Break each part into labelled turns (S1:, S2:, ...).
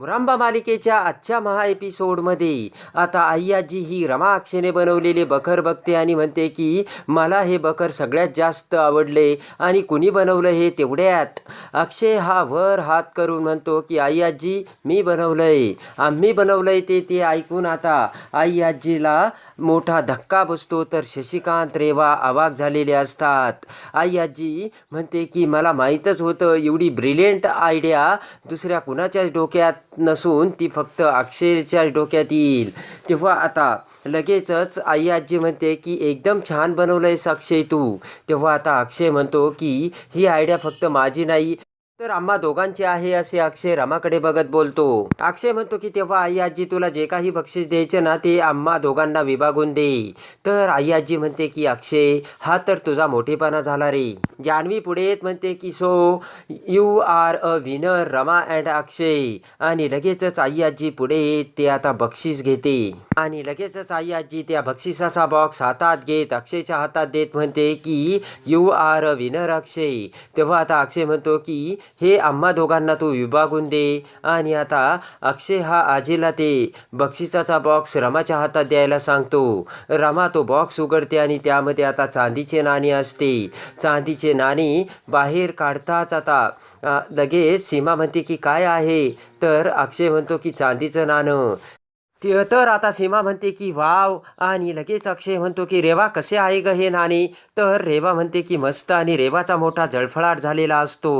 S1: मुरांबा मालिकेच्या आजच्या महा एपिसोडमध्ये आता आय्याजी ही रमा अक्षयने बनवलेले बखर बघते आणि म्हणते की मला हे बखर सगळ्यात जास्त आवडले आणि कुणी बनवलं हे तेवढ्यात? अक्षय हा वर हात करून म्हणतो की आई मी मी आहे आम्ही बनवलं आहे ते ते ऐकून आता आई मोठा धक्का बसतो तर शशिकांत रेवा अवाक झालेले असतात. आई आजी म्हणते की मला माहीतच होतं एवढी ब्रिलियंट आयडिया दुसऱ्या कुणाच्याच डोक्यात नसून ती फक्त अक्षयच्या डोक्यात येईल. तेव्हा आता लगेचच आई आजी म्हणते की एकदम छान बनवलंयस अक्षय तू. तेव्हा आता अक्षय म्हणतो की ही आयडिया फक्त माझी नाही तर आम्हा दोघांचे आहे असे अक्षय रमाकडे बघत बोलतो. अक्षय म्हणतो की तेव्हा आई आजी तुला जे काही बक्षीस द्यायचे ना ते आम्हा दोघांना विभागून दे. तर आई आजी म्हणते की अक्षय हा तर तुझा मोठेपणा झाला रे. जान्हवी पुढे येत म्हणते की so you are a winner Rama and Akshay. आणि लगेचच आई आजी पुढे येत ते आता बक्षीस घेते. आणि लगेचच आई आजी त्या बक्षिसाचा बॉक्स हातात घेत अक्षयच्या हातात देत म्हणते की you are a winner Akshay. तेव्हा आता अक्षय म्हणतो की हे आम्हा दोघांना तू विभागून दे आणि आता अक्षय हा आजीला ते बक्षिसाचा बॉक्स रमाच्या हातात द्यायला सांगतो रमा तो बॉक्स उघडते आणि त्यामध्ये आता चांदीचे नाणी असते चांदीचे नाणी बाहेर काढताच आता लगेच सीमा म्हणते की काय आहे तर अक्षय म्हणतो की चांदीचं नाणं ते तर आता सीमा म्हणते की वाव आणि लगेच अक्षय म्हणतो की रेवा कसे आहे ग हे नाणे तर रेवा म्हणते की मस्त आणि रेवाचा मोठा जळफळाट झालेला असतो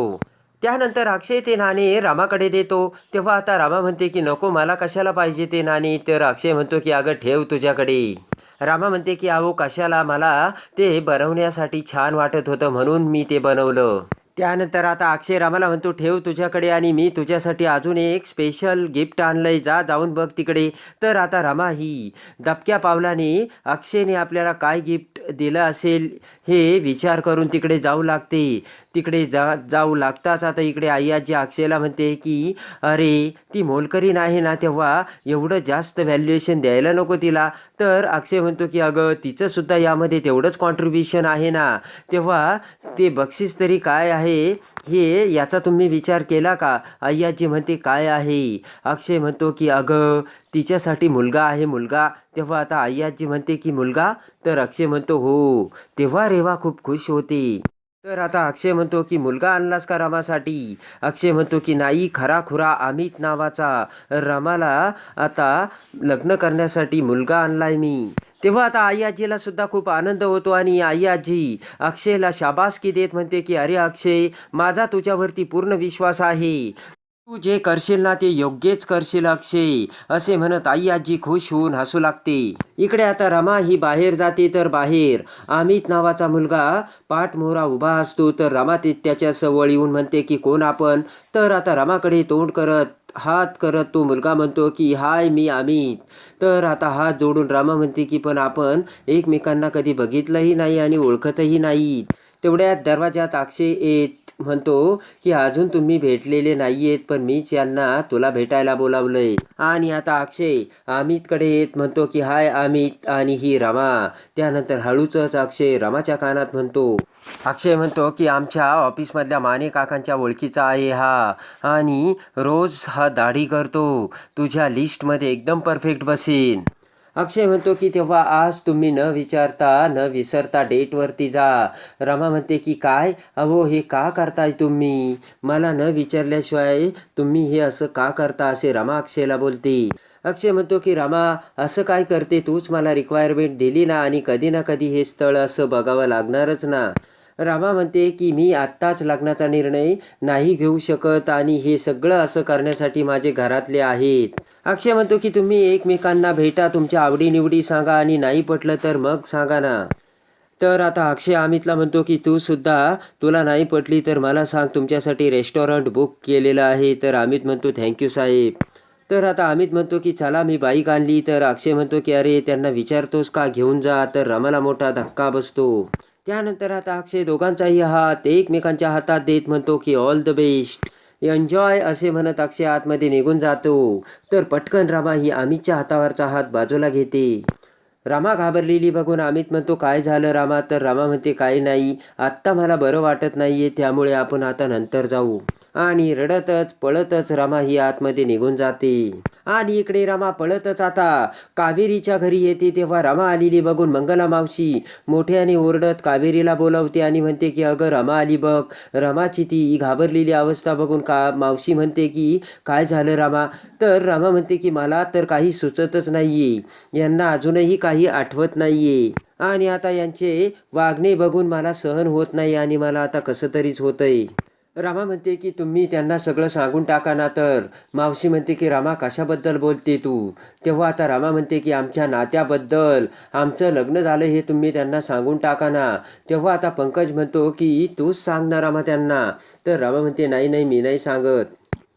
S1: त्यानंतर अक्षय ते नाणे रामाकडे देतो. तेव्हा आता रामा म्हणते की नको मला कशाला पाहिजे ते नाणे? तर अक्षय म्हणतो की अगं ठेव तुझ्याकडे. रामा म्हणते की अहो कशाला? मला ते बनवण्यासाठी छान वाटत होतं म्हणून मी ते बनवलं. त्यानंतर आता अक्षय रामाला म्हणतो ठेव तुझ्याकडे आणि मी तुझ्यासाठी अजून एक स्पेशल गिफ्ट आणलंय. जा जाऊन बघ तिकडे. तर आता रमा ही दबक्या पावलाने अक्षयने आपल्याला काय गिफ्ट दिलं असेल हे विचार करून तिकडे जाऊ लागते. तिकडे जा जाऊ लागताच आता इकडे आई आजी अक्षयला म्हणते की अरे ती मोलकरी आहे ना तेव्हा एवढं जास्त व्हॅल्युएशन द्यायला नको तिला. तर अक्षय म्हणतो की अगं तिचंसुद्धा यामध्ये तेवढंच कॉन्ट्रीब्युशन आहे ना. तेव्हा ते बक्षीस तरी काय आहे हे याचा तुम्ही विचार केला का? अय्याजी म्हणते काय आहे? अक्षय म्हणतो की अगं तिच्यासाठी मुलगा आहे मुलगा. तेव्हा आता अय्याजी म्हणते की मुलगा? तर अक्षय म्हणतो हो. तेव्हा रेवा खूप खुश होते. तर आता अक्षय म्हणतो की मुलगा आणलास का रामासाठी? अक्षय म्हणतो की नाही खरा खुरा अमित नावाचा रामाला आता लग्न करण्यासाठी मुलगा आणलाय मी. तेव्हा आता आई आजीला सुद्धा खूप आनंद होतो आणि आई आजी अक्षयला शाबासकी देत म्हणते की अरे अक्षय माझा तुझ्यावरती पूर्ण विश्वास आहे. तू जे करशील ना ते योग्यच करशील अक्षय असे म्हणत आई आजी खुश होऊन हसू लागते. इकडे आता रमा ही बाहेर जाते तर बाहेर. अमित नावाचा मुलगा पाठमोरा उभा असतो. तर रमा ते त्याच्या सवळ येऊन म्हणते की कोण आपण? तर आता रमाकडे तोंड करत हात करत तो मुलगा म्हणतो की हाय मी अमित. तर आता हात जोडून रामा म्हणते की पण आपण एकमेकांना कधी बघितलंही नाही आणि ओळखतही नाही तेवढ्यात दरवाजात अक्षय येत म्हणतो की अजून तुम्ही भेटलेले नाहीयेत पण मीच यांना तुला भेटायला बोलावलंय. आणि आता अक्षय अमितकडे येत म्हणतो की हाय अमित आणि ही रमा. त्यानंतर हळूच अक्षय रमाच्या कानात म्हणतो. अक्षय म्हणतो की आमच्या ऑफिसमधल्या माने काकांच्या ओळखीचा आहे हा. आणि रोज हा दाढी करतो. तुझ्या लिस्टमध्ये एकदम परफेक्ट बसेन. अक्षय म्हणतो की तेव्हा आज तुम्ही न विचारता न विसरता डेटवरती जा. रमा म्हणते की काय? अहो हे का करताय तुम्ही? मला न विचारल्याशिवाय तुम्ही हे असं का करता? असे रमा अक्षयला बोलते. अक्षय म्हणतो की रमा असं काय करते? तूच मला रिक्वायरमेंट दिली ना आणि कधी ना कधी हे स्थळ असं बघावं लागणारच ना. रामा म्हणते की मी आत्ताच लग्नाचा निर्णय नाही घेऊ शकत आणि हे सगळं असं करण्यासाठी माझे घरातले आहेत. अक्षय म्हणतो की तुम्ही एकमेकांना भेटा तुमच्या आवडीनिवडी सांगा आणि नाही पटलं तर मग सांगा ना. तर आता अक्षय अमितला म्हणतो की तू सुद्धा तुला नाही पटली तर मला सांग तुमच्यासाठी रेस्टॉरंट बुक केलेलं आहे. तर अमित म्हणतो थँक्यू साहेब. तर आता अमित म्हणतो की चला मी बाईक आणली. तर अक्षय म्हणतो की अरे त्यांना विचारतोस का घेऊन जा. तर रमाला मोठा धक्का बसतो. त्यानंतर आता अक्षय दोघांचाही हात एकमेकांच्या हातात देत म्हणतो की ऑल द बेस्ट. एन्जॉय असे म्हणत अक्षय आतमध्ये निघून जातो. तर पटकन रमा ही अमितच्या हातावरचा हात बाजूला घेते. रामा घाबरलेली बघून अमित म्हणतो काय झालं रामा? तर रामा म्हणते काही नाही. आत्ता मला बरं वाटत नाहीये त्यामुळे आपण आता नंतर जाऊ. आणि रडतच पळतच रामा ही आतमध्ये निघून जाते. आणि इकडे रमा पळतच आता. कावेरीच्या घरी येते तेव्हा रमा आलेली बघून मंगला मावशी मोठ्याने ओरडत कावेरीला बोलावते आणि म्हणते की अगं रमा आली बघ. रमाची ती घाबरलेली अवस्था बघून का मावशी म्हणते की काय झालं रामा? तर रामा म्हणते की मला तर काही सुचतच नाहीये. यांना अजूनही काही आठवत नाहीये. आणि आता यांचे वागणे बघून मला सहन होत नाही आणि मला आता कसं तरीच होतंय. रामा म्हणते की तुम्ही त्यांना सगळं सांगून टाका ना तर. मावशी म्हणते की रामा कशाबद्दल बोलते तू? तेव्हा आता रामा म्हणते की आमच्या नात्याबद्दल आमचं लग्न झालं हे तुम्ही त्यांना सांगून टाका ना. तेव्हा आता पंकज म्हणतो की तूच सांग ना रामा त्यांना. तर रामा म्हणते नाही नाही मी नाही सांगत.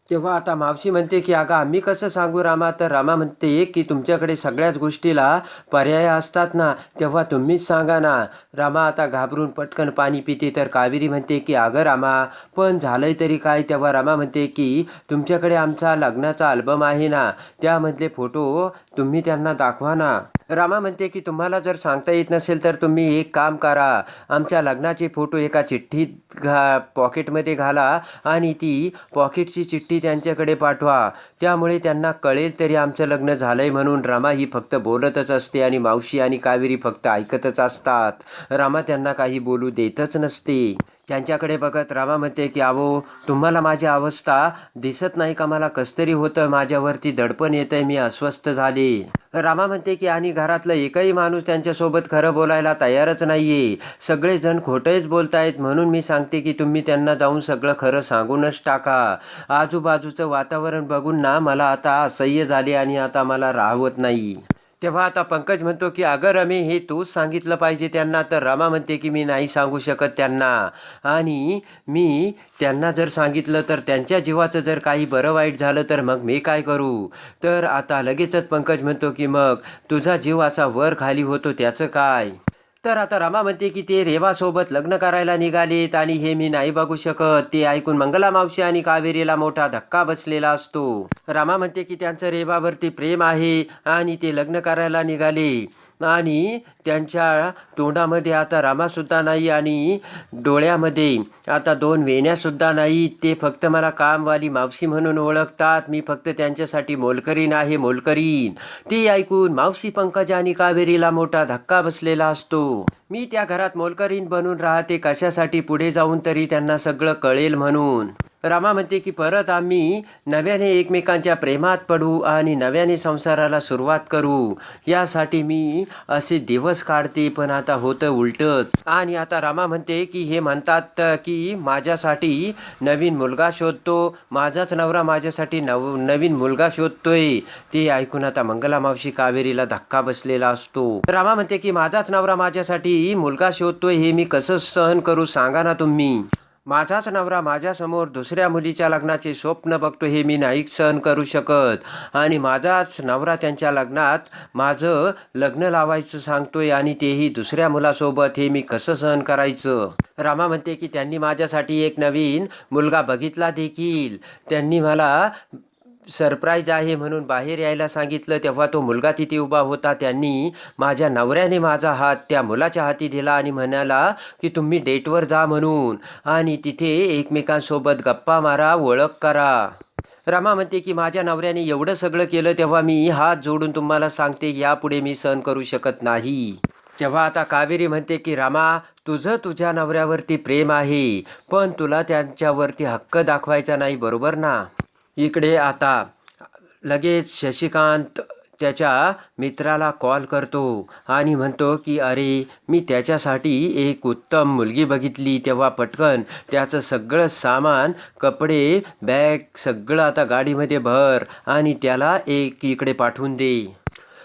S1: तेव्हा आता मावशी म्हणते की अगं आम्ही कसं सांगू रामा? तर रामा म्हणते की तुमच्याकडे सगळ्याच गोष्टीला पर्याय असतात ना तेव्हा तुम्हीच सांगा ना. रामा आता घाबरून पटकन पाणी पिते तर कावेरी म्हणते की अगं रामा पण झालंय तरी काय? तेव्हा रामा म्हणते की तुमच्याकडे आमचा लग्नाचा अल्बम आहे ना त्यामधले फोटो तुम्ही त्यांना दाखवा ना. रामा म्हणते की तुम्हाला जर सांगता येत नसेल तर तुम्ही एक काम करा. आमच्या लग्नाचे फोटो एका चिठ्ठीत घा पॉकेटमध्ये घाला आणि ती पॉकेटची चिठ्ठी त्यांच्याकडे पाठवा. त्यामुळे त्यांना कळेल तरी आमचं लग्न झालंय म्हणून रामा ही फक्त बोलतच असते आणि मावशी आणि कावेरी फक्त ऐकतच असतात. रामा त्यांना काही बोलू देतच नसते. त्यांच्याकडे बघत रामा म्हणते की आवो तुम्हाला माझी अवस्था दिसत नाही का? मला कसतरी होतं माझ्यावरती दडपण येतंय. मी अस्वस्थ झाले. रामा म्हणते की आणि घरातलं एकही माणूस त्यांच्यासोबत खरं बोलायला तयारच नाही आहे सगळेजण खोटंच बोलतायत. म्हणून मी सांगते की तुम्ही त्यांना जाऊन सगळं खरं सांगूनच टाका. आजूबाजूचं वातावरण बघून ना मला आता असह्य झाले आणि आता मला राहवत नाही. तेव्हा आता पंकज म्हणतो की अगं रमे हे तूच सांगितलं पाहिजे त्यांना. तर रमा म्हणते की मी नाही सांगू शकत त्यांना. आणि मी त्यांना जर सांगितलं तर त्यांच्या जीवाचं जर काही बरं वाईट झालं तर मग मी काय करू? तर आता लगेचच पंकज म्हणतो की मग तुझा जीव असा वर खाली होतो त्याचं काय? तर आता रमा म्हणते की ते रेवासोबत लग्न करायला निघालेत आणि हे मी नाही बघू शकत. ते ऐकून मंगला मावशी आणि कावेरीला मोठा धक्का बसलेला असतो. रमा म्हणते की त्यांचं रेवावरती प्रेम आहे आणि ते लग्न करायला निघाले. आणि त्यांच्या तोंडामध्ये आता रामासुद्धा नाही आणि डोळ्यामध्ये आता दोन वेण्यासुद्धा नाही. ते फक्त मला कामवाली मावशी म्हणून ओळखतात. मी फक्त त्यांच्यासाठी मोलकरीण आहे मोलकरीन ते ऐकून मावशी पंकज आणि कावेरीला मोठा धक्का बसलेला असतो. मी त्या घरात मोलकरीण बनून राहते. कशासाठी पुढे जाऊन तरी त्यांना सगळं कळेल म्हणून. रामा म्हणते की परत आम्ही नव्याने एकमेकांच्या प्रेमात पडू आणि नव्याने संसाराला सुरुवात करू. यासाठी मी असे दिवस काढते पण आता होतं उलटच. आणि आता रामा म्हणते की हे म्हणतात की माझ्यासाठी नवीन मुलगा शोधतो. माझाच नवरा माझ्यासाठी नव नवीन मुलगा शोधतोय. ते ऐकून आता मंगला मावशी कावेरीला धक्का बसलेला असतो. रामा म्हणते की माझाच नवरा माझ्यासाठी मुलगा शोधतोय हे मी कसं सहन करू? सांगा ना तुम्ही. माझाच नवरा माझ्यासमोर दुसऱ्या मुलीच्या लग्नाचे स्वप्न बघतो हे मी नाही सहन करू शकत. आणि माझाच नवरा त्यांच्या लग्नात माझं लग्न लावायचं सांगतोय आणि तेही दुसऱ्या मुलासोबत हे मी कसं सहन करायचं? रामा म्हणते की त्यांनी माझ्यासाठी एक नवीन मुलगा बघितला देखील. त्यांनी मला सरप्राईज आहे म्हणून बाहेर यायला सांगितलं तेव्हा तो मुलगा तिथे उभा होता. त्यांनी माझ्या नवऱ्याने माझा हात त्या मुलाच्या हाती दिला आणि म्हणाला की तुम्ही डेटवर जा म्हणून आणि तिथे एकमेकांसोबत गप्पा मारा ओळख करा. रमा म्हणते की माझ्या नवऱ्याने एवढं सगळं केलं तेव्हा मी हात जोडून तुम्हाला सांगते यापुढे मी सहन करू शकत नाही. तेव्हा आता कावेरी म्हणते की रामा तुझं तुझ्या नवऱ्यावरती प्रेम आहे पण तुला त्यांच्यावरती हक्क दाखवायचा नाही बरोबर ना? इकडे आता. लगेच शशिकांत त्याच्या मित्राला कॉल करतो आणि म्हणतो की अरे मी त्याच्यासाठी एक उत्तम मुलगी बघितली. तेव्हा पटकन त्याचं सगळं सामान कपडे बॅग सगळं आता गाडीमध्ये भर आणि त्याला एक इकडे पाठवून दे.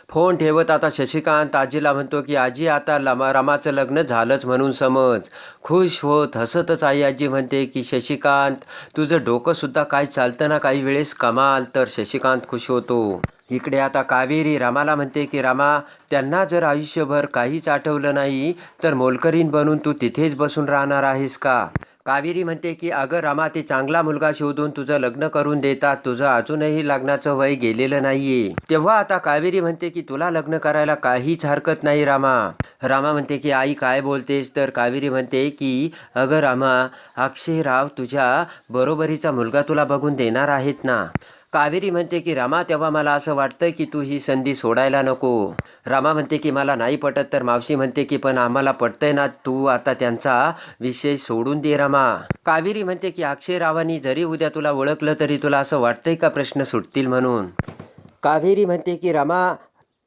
S1: फोन ठेवत आता शशिकांत आजीला म्हणतो की आजी आता लमा रमाचं लग्न झालंच म्हणून समज. खुश होत हसतच आई आजी म्हणते की शशिकांत तुझं डोकंसुद्धा काय चालतं ना काही वेळेस कमाल. तर शशिकांत खुश होतो. इकडे आता कावेरी रामाला म्हणते की रामा त्यांना जर आयुष्यभर काहीच आठवलं नाही तर मोलकरीण बनून तू तिथेच बसून राहणार आहेस का? कावेरी म्हणते की अगं रामा ते चांगला मुलगा शोधून तुझं लग्न करून देतात. तुझं अजूनही लग्नाचं वय गेलेलं नाहीये. तेव्हा आता कावेरी म्हणते की तुला लग्न करायला काहीच हरकत नाही रामा. रामा म्हणते की आई काय बोलतेस? तर कावेरी म्हणते की अगं रामा अक्षयराव तुझ्या बरोबरीचा मुलगा तुला बघून देणार आहेत ना. कावेरी म्हणते की रामा तेव्हा मला असं वाटतं की तू ही संधी सोडायला नको. रामा म्हणते की मला नाही पटत. तर मावशी म्हणते की पण आम्हाला पटतंय ना तू आता त्यांचा विषय सोडून दे रामा. कावेरी म्हणते की अक्षयरावांनी जरी उद्या तुला ओळखलं तरी तुला असं वाटतंय का प्रश्न सुटतील म्हणून? कावेरी म्हणते की रामा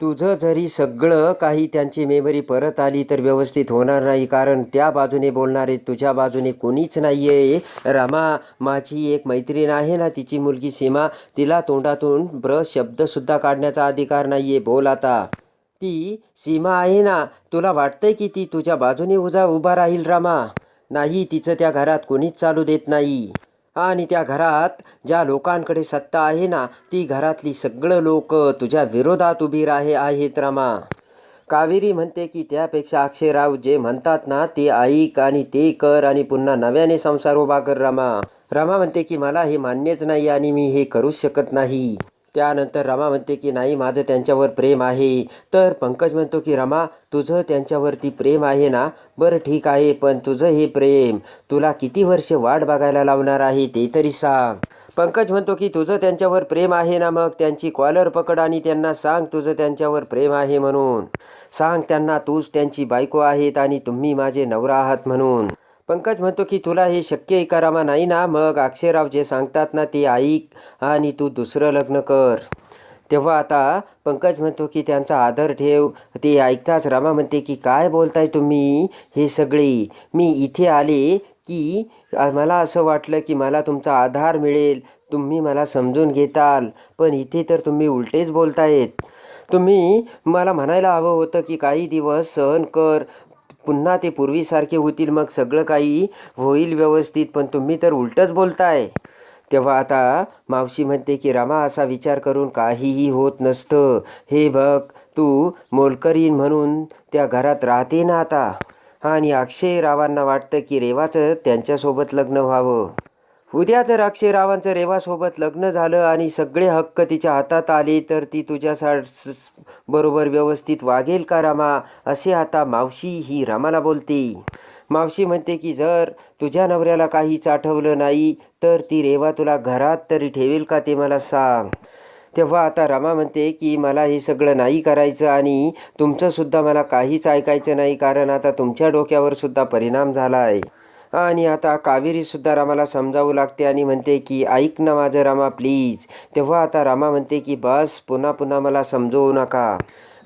S1: तुझं जरी सगळं काही त्यांची मेमरी परत आली तर व्यवस्थित होणार नाही कारण त्या बाजूने बोलणारे तुझ्या बाजूने कोणीच नाही आहे रामा माझी एक मैत्रीण आहे ना तिची मुलगी सीमा तिला तोंडातून ब्र शब्दसुद्धा काढण्याचा अधिकार नाही आहे बोल आता. ती सीमा आहे ना तुला वाटतंय की ती तुझ्या बाजूने उजा उभा राहील रामा? नाही तिचं त्या घरात कोणीच चालू देत नाही. आणि त्या घरात ज्या लोकांकडे सत्ता आहे ना ती घरातली सगळं लोक तुझ्या विरोधात उभी राहे आहेत रामा. कावेरी म्हणते की त्यापेक्षा अक्षयराव जे म्हणतात ना ते ऐक आणि ते कर आणि पुन्हा नव्याने संसार उभा कर रामा. रमा म्हणते की मला हे मान्यच नाही आणि मी हे करूच शकत नाही. त्यानंतर रमा म्हणते की नाही माझं त्यांच्यावर प्रेम आहे. तर पंकज म्हणतो की रमा तुझं त्यांच्यावरती प्रेम आहे ना? बरं ठीक आहे पण तुझं हे प्रेम तुला किती वर्ष वाट बघायला लावणार आहे ते तरी सांग. पंकज म्हणतो की तुझं त्यांच्यावर प्रेम आहे ना मग? त्यांची कॉलर पकड आणि त्यांना सांग तुझं त्यांच्यावर प्रेम आहे म्हणून. सांग त्यांना तूच त्यांची बायको आहेत आणि तुम्ही माझे नवरा आहात म्हणून. पंकज म्हणतो की तुला हे शक्य आहे का रामा? नाही ना. मग अक्षयराव जे सांगतात ना ते ऐक आणि तू दुसरं लग्न कर. तेव्हा आता पंकज म्हणतो की त्यांचा आदर ठेव. ते ऐकताच रामा म्हणते की काय बोलताय तुम्ही हे सगळे? मी इथे आले की मला असं वाटलं की मला तुमचा आधार मिळेल. तुम्ही मला समजून घेताल. पण इथे तर तुम्ही उलटेच बोलतायत. तुम्ही मला म्हणायला हवं होतं की काही दिवस सहन कर. पुन्हा ते पूर्वीसारखे होतील मग सगळं काही होईल व्यवस्थित पण तुम्ही तर उलटंच बोलताय. तेव्हा आता मावशी म्हणते की रामा असा विचार करून काहीही होत नसतं. हे बघ तू मोलकरीन म्हणून त्या घरात राहते ना आता? आणि अक्षय रावांना वाटतं की रेवाचं त्यांच्यासोबत लग्न व्हावं. उद्या जर अक्षय रावांचं रेवासोबत लग्न झालं आणि सगळे हक्क तिच्या हातात आले तर ती तुझ्या सा स- बरोबर व्यवस्थित वागेल का रामा? असे आता मावशी ही रामाला बोलते. मावशी म्हणते की जर तुझ्या नवऱ्याला काही चाठवलं नाही तर ती रेवा तुला घरात तरी ठेवेल का ते मला सांग. तेव्हा आता रमा म्हणते की मला हे सगळं नाही करायचं आणि तुमचंसुद्धा मला काहीच ऐकायचं नाही कारण आता तुमच्या डोक्यावर सुद्धा परिणाम झाला आहे. आणि आता कावेरीसुद्धा रामाला समजावू लागते आणि म्हणते की ऐक ना माझं रामा प्लीज तेव्हा आता रामा म्हणते की बस पुन्हा पुन्हा मला समजवू नका.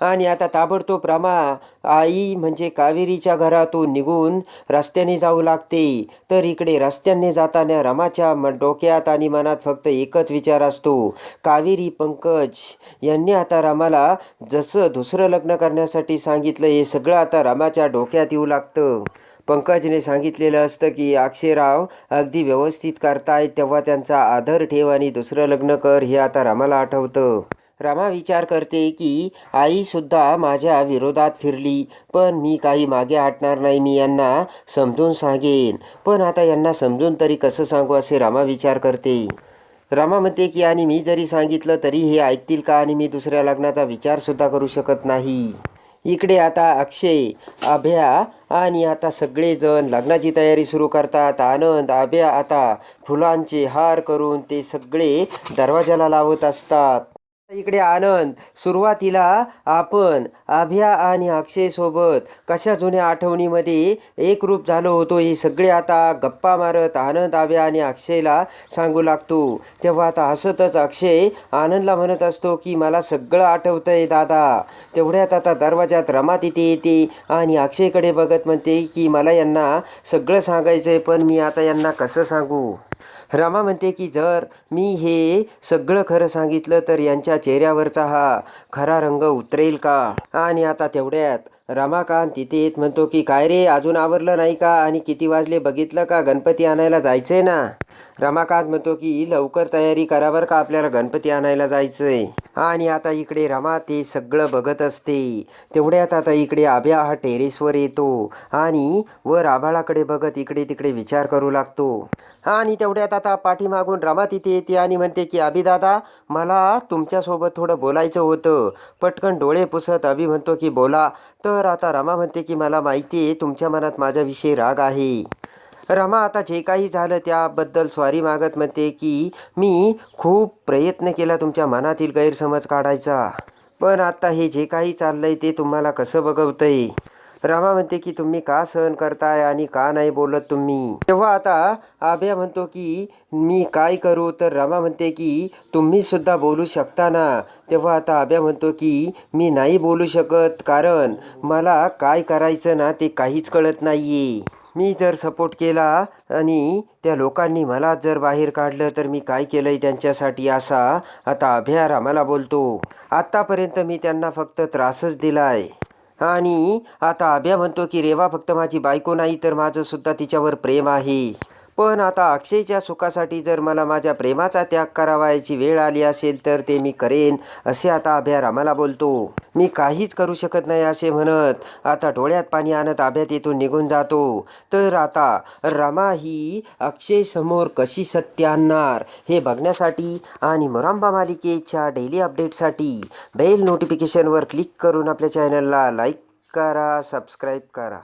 S1: आणि आता ताबडतोब रामा आई म्हणजे कावेरीच्या घरातून निघून रस्त्याने जाऊ लागते. तर इकडे रस्त्याने जाताना रमाच्या म डोक्यात आणि मनात फक्त एकच विचार असतो. कावेरी पंकज यांनी आता रामाला जसं दुसरं लग्न करण्यासाठी सांगितलं हे सगळं आता रामाच्या डोक्यात येऊ लागतं. पंकजने सांगितलेलं असतं की अक्षयराव अगदी व्यवस्थित करतायत तेव्हा त्यांचा आदर ठेव आणि दुसरं लग्न कर हे आता रामाला आठवतं. रामा विचार करते की आईसुद्धा माझ्या विरोधात फिरली पण मी काही मागे हटणार नाही मी यांना समजून सांगेन. पण आता यांना समजून तरी कसं सांगू असे रामा विचार करते. रामा म्हणते की आणि मी जरी सांगितलं तरी हे ऐकतील का? आणि मी दुसऱ्या लग्नाचा विचारसुद्धा करू शकत नाही. इकडे आता अक्षय अभ्या आणि आता सगळेजण लग्नाची तयारी सुरू करतात. आनंद आभ्या आता फुलांचे हार करून ते सगळे दरवाजाला लावत असतात. इकडे आनंद सुरुवातीला आपण अभ्या आणि अक्षयसोबत कशा जुन्या आठवणीमध्ये एकरूप झालो होतो हे सगळे आता गप्पा मारत आनंद अभ्या आणि अक्षयला सांगू लागतो. तेव्हा आता हसतच अक्षय आनंदला म्हणत असतो की मला सगळं आठवतंय दादा. तेवढ्यात आता दरवाजात रमा तिथे येते आणि अक्षयकडे बघत म्हणते की मला यांना सगळं सांगायचं आहे पण मी आता यांना कसं सांगू? रमा म्हणते की जर मी हे सगळं खरं सांगितलं तर यांच्या चेहऱ्यावरचा हा खरा रंग उतरेल का? आणि आता तेवढ्यात रमाकांत तिथे येत म्हणतो की काय रे अजून आवरलं नाही का? आणि किती वाजले? बघितलं का? गणपती आणायला जायचंय ना? रमाकांत म्हणतो की लवकर तयारी करा बरं का आपल्याला गणपती आणायला जायचंय. आणि आता इकडे रमा ते सगळं बघत असते. तेवढ्यात आता इकडे आभ्या हा टेरेसवर येतो आणि वर आभाळाकडे बघत इकडे तिकडे विचार करू लागतो. आणि तेवढ्यात आता पाठीमागून रमा तिथे येते आणि म्हणते की अभिदादा मला तुमच्यासोबत थोडं बोलायचं होतं. पटकन डोळे पुसत अभि म्हणतो की बोला. तर आता रमा म्हणते की मला माहिती आहे तुमच्या मनात माझ्याविषयी राग आहे. रमा आता जे काही झालं त्याबद्दल स्वारी मागत म्हणते की मी खूप प्रयत्न केला तुमच्या मनातील गैरसमज काढायचा. पण आता हे जे काही चाललंय ते तुम्हाला कसं बघवतंय? रमा म्हणते की तुम्ही का सहन करताय आणि का नाही बोलत तुम्ही? तेव्हा आता आभ्या म्हणतो की मी काय करू? तर रमा म्हणते की तुम्ही सुद्धा बोलू शकता ना? तेव्हा आता आभ्या म्हणतो की मी नाही बोलू शकत कारण मला काय करायचं ना ते काहीच कळत नाहीये. मी जर सपोर्ट केला आणि त्या लोकांनी मला जर बाहेर काढलं तर मी काय केलंय त्यांच्यासाठी असा आता अभ्या रामाला बोलतो. आत्तापर्यंत मी त्यांना फक्त त्रासच दिलाय. आणि आता अभ्या म्हणतो की रेवा फक्त माझी बायको नाही तर माझंसुद्धा तिच्यावर प्रेम आहे. पण आता अक्षयच्या सुखासाठी जर मला माझ्या प्रेमाचा त्याग करावायची वेळ आली असेल तर ते मी करेन असे आता अभ्या रामाला बोलतो. मी काहीच करू शकत नाही असे म्हणत. आता डोळ्यात पाणी आणत अभ्यात तिथून निघून जातो. तर आता रमा ही अक्षय समोर कशी सत्य आणणार हे बघण्यासाठी आणि मोरांबा मालिकेच्या डेली अपडेटसाठी बेल नोटिफिकेशनवर क्लिक करून आपल्या चॅनलला लाईक करा सबस्क्राईब करा.